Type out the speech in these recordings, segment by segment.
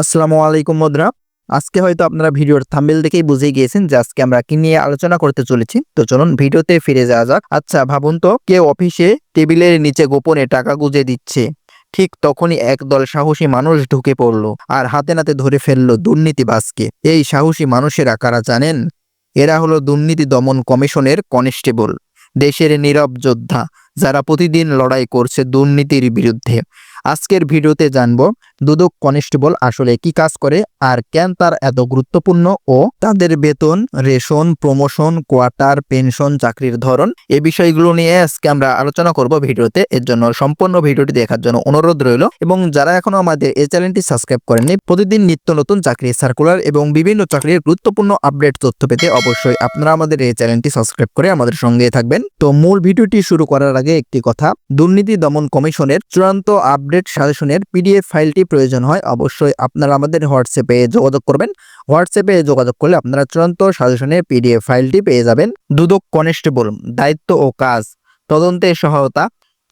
আসসালামু আলাইকুম মুদ্রা আজকে হয়তো আপনারা ভিডিওর থাম্বেল দেখেই বুঝে গিয়েছেন যে আজকে আমরা কি নিয়ে আলোচনা করতে চলেছি। তো চলুন ভিডিওতে ফিরে যাওয়া যাক। আচ্ছা ভাবুন তো, কেউ অফিসে টেবিলের নিচে গোপনে টাকা গুজে দিচ্ছে। ঠিক তখনই একদল সাহসী মানুষ ঢুকে পড়ল আর হাতে নাতে ধরে ফেলল দুর্নীতিবাজকে। এই সাহসী মানুষেরা কারা জানেন? এরা হলো দুর্নীতি দমন কমিশনের কনস্টেবল, দেশের নীরব যোদ্ধা, যারা প্রতিদিন লড়াই করছে দুর্নীতির বিরুদ্ধে। আজকের ভিডিওতে জানব দুদক কনস্টেবল আসলে কি কাজ করে আর কেন তার এত গুরুত্বপূর্ণ ও তাদের বেতন, রেশন, প্রমোশন, কোয়ার্টার, পেনশন, চাকরির ধরন এ বিষয়গুলো নিয়ে আজকে আমরা আলোচনা করব ভিডিওতে। এর জন্য সম্পূর্ণ ভিডিওটি দেখার জন্য অনুরোধ রইল এবং যারা এখনও আমাদের এই চ্যানেলটি সাবস্ক্রাইব করেননি, প্রতিদিন নিত্য নতুন চাকরির সার্কুলার এবং বিভিন্ন চাকরির গুরুত্বপূর্ণ আপডেট তথ্য পেতে অবশ্যই আপনারা আমাদের এই চ্যানেলটি সাবস্ক্রাইব করে আমাদের সঙ্গে থাকবেন। তো মূল ভিডিওটি শুরু করার আগে একটি কথা, দুর্নীতি দমন কমিশনের চূড়ান্ত আপডেট সাজেশনের পিডিএফ ফাইলটি প্রয়োজন হয়, অবশ্যই আপনারা আমাদের হোয়াটসঅ্যাপে যোগাযোগ করবেন। হোয়াটসঅ্যাপে যোগাযোগ করলে আপনারা চূড়ান্ত সাজেশনের পিডিএফ ফাইলটি পেয়ে যাবেন। দুদক কনস্টেবল, দায়িত্ব ও কাজ, তদন্তে সহায়তা,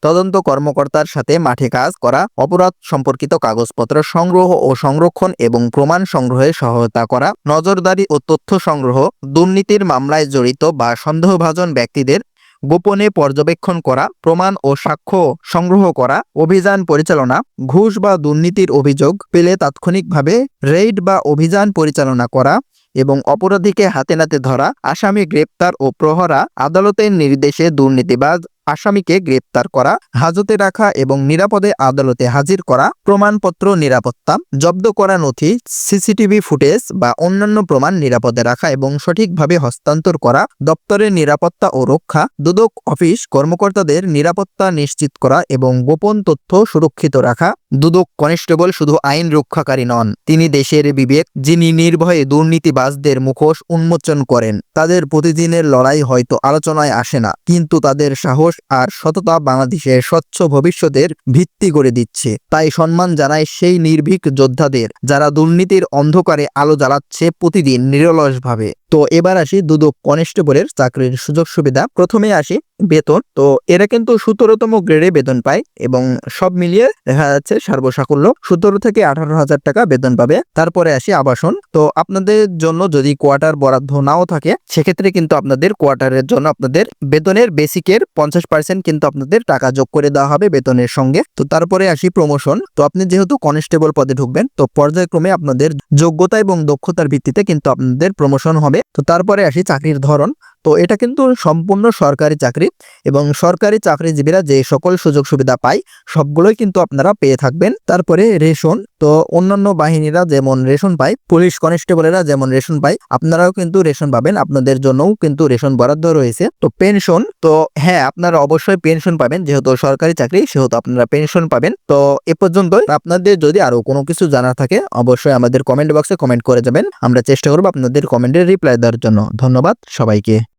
তদন্ত কর্মকর্তার সাথে মাঠে কাজ করা, অপরাধ সম্পর্কিত কাগজপত্র সংগ্রহ ও সংরক্ষণ এবং প্রমাণ সংগ্রহে সহায়তা করা, নজরদারি ও তথ্য সংগ্রহ, দুর্নীতির মামলায় জড়িত বা সন্দেহভাজন ব্যক্তিদের গোপনে পর্যবেক্ষণ করা, প্রমাণ ও সাক্ষ্য সংগ্রহ করা, অভিযান পরিচালনা, ঘুষ বা দুর্নীতির অভিযোগ পেলে তাৎক্ষণিকভাবে রেইড বা অভিযান পরিচালনা করা এবং অপরাধীকে হাতে নাতে ধরা, আসামি গ্রেপ্তার ও প্রহরা, আদালতের নির্দেশে দুর্নীতিবাজ আসামিকে গ্রেপ্তার করা, হাজতে রাখা এবং নিরাপদে আদালতে হাজির করা, প্রমাণপত্র নিরাপত্তা, জব্দ করা নথি, সিসিটিভি ফুটেজ বা অন্যান্য প্রমাণ নিরাপদে রাখা এবং সঠিকভাবে হস্তান্তর করা, দপ্তরের নিরাপত্তা ও রক্ষা, দুদক অফিস কর্মকর্তাদের নিরাপত্তা নিশ্চিত করা এবং গোপন তথ্য সুরক্ষিত রাখা, দুদক কনস্টেবল শুধু আইন রক্ষাকারী নন, তিনি দেশের বিবেক, যিনি নির্ভয়ে দুর্নীতিবাজদের মুখোশ উন্মোচন করেন, তাদের প্রতিদিনের লড়াই হয়তো আলোচনায় আসে না, কিন্তু তাদের সাহস আর সততা বাংলাদেশের স্বচ্ছ ভবিষ্যতের ভিত্তি করে দিচ্ছে। তাই সম্মান জানায় সেই নির্ভীক যোদ্ধাদের, যারা দুর্নীতির অন্ধকারে আলো জ্বালাচ্ছে প্রতিদিন নিরলসভাবে। তো এবার আসি দুদক কনস্টেবলের চাকরির সুযোগ সুবিধা। প্রথমে আসি বেতন। তো এরা কিন্তু সতেরোতম গ্রেডে বেতন পায় এবং সব মিলিয়ে দেখা যাচ্ছে সর্বসাকুল্য। সতেরো থেকে আঠারো হাজার টাকা বেতন পাবে। তারপরে আসি আবাসন। তো আপনাদের জন্য যদি কোয়ার্টার বরাদ্দ নাও থাকে, সেক্ষেত্রে কিন্তু আপনাদের কোয়ার্টারের জন্য আপনাদের বেতনের বেসিকের পঞ্চাশ পার্সেন্ট কিন্তু আপনাদের টাকা যোগ করে দেওয়া হবে বেতনের সঙ্গে। তো তারপরে আসি প্রমোশন তো আপনি যেহেতু কনস্টেবল পদে ঢুকবেন, তো পর্যায়ক্রমে আপনাদের যোগ্যতা এবং দক্ষতার ভিত্তিতে কিন্তু আপনাদের প্রমোশন হবে। তো তারপরে আসি চাকরির ধরন। তো এটা কিন্তু সম্পূর্ণ সরকারি চাকরি এবং সরকারি চাকরিজীবীরা যে সকল সুযোগ সুবিধা পায়, সবগুলোই কিন্তু আপনারা পেয়ে থাকবেন। তারপরে রেশন, তো অন্যান্য বাহিনীরা যেমন রেশন পায়, পুলিশ কনস্টেবলেরা যেমন রেশন পায়, আপনারাও কিন্তু রেশন পাবেন, আপনাদের জন্যও কিন্তু রেশন বরাদ্দ রয়েছে। তো পেনশন, তো হ্যাঁ আপনারা অবশ্যই পেনশন পাবেন, যেহেতু সরকারি চাকরি, সেহেতু আপনারা পেনশন পাবেন। তো এ পর্যন্ত আপনাদের যদি আরও কোনো কিছু জানা থাকে, অবশ্যই আমাদের কমেন্ট বক্সে কমেন্ট করে যাবেন। আমরা চেষ্টা করব আপনাদের কমেন্টের রিপ্লাই দেওয়ার জন্য। ধন্যবাদ সবাইকে।